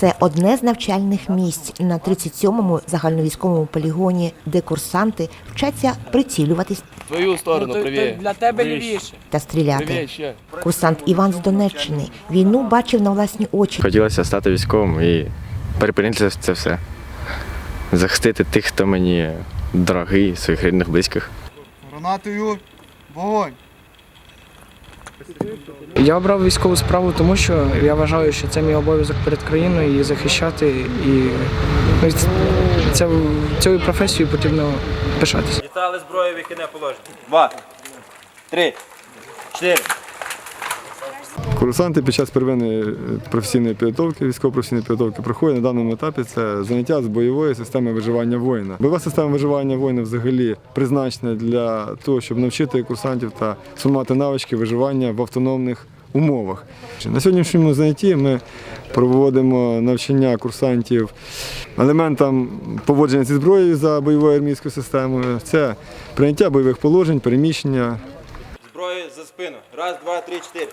Це одне з навчальних місць на 37-му загальновійськовому полігоні, де курсанти вчаться прицілюватись В твою сторону, Ну, правее. для тебе лівіше. та стріляти. Курсант Іван з Донеччини війну бачив на власні очі. Хотілося стати військовим і перепинити це все. Захистити тих, хто мені дорогий, своїх рідних, близьких. Гранатою вогонь! Я обрав військову справу, тому що я вважаю, що це мій обов'язок перед країною її захищати. І ну, це, цією професією потрібно пишатися. Вітали зброю, вихідне положення. Два, три, чотири. Курсанти під час первинної е, професійної підготовки, військово-професійної підготовки проходять на даному етапі це заняття з бойової системи виживання воїна. Бойова система виживання воїна взагалі призначена для того, щоб навчити курсантів та сформувати навички виживання в автономних умовах. На сьогоднішньому занятті ми проводимо навчання курсантів елементам поводження зі зброєю за бойовою армійською системою. Це прийняття бойових положень, переміщення, Зброю за спину. Раз, два, три, чотири.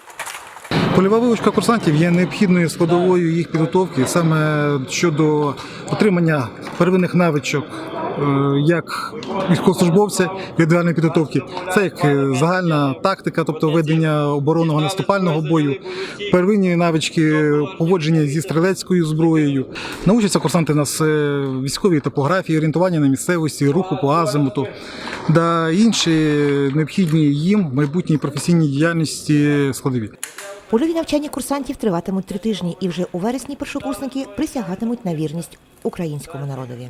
Польова вилучка курсантів є необхідною складовою їх підготовки саме щодо отримання первинних навичок е, як військовослужбовця від реальної підготовки. Це як е, загальна тактика, тобто ведення оборонного наступального бою, первинні навички поводження зі стрілецькою зброєю. Научаться курсанти нас е, військовій топографії, орієнтування на місцевості, руху по азимуту та інші необхідні їм майбутній професійній діяльності складові. Польові навчання курсантів триватимуть три тижні, і вже у вересні першокурсники присягатимуть на вірність українському народові.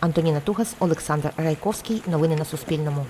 Антоніна Тугас, Олександр Райковський. Новини на Суспільному.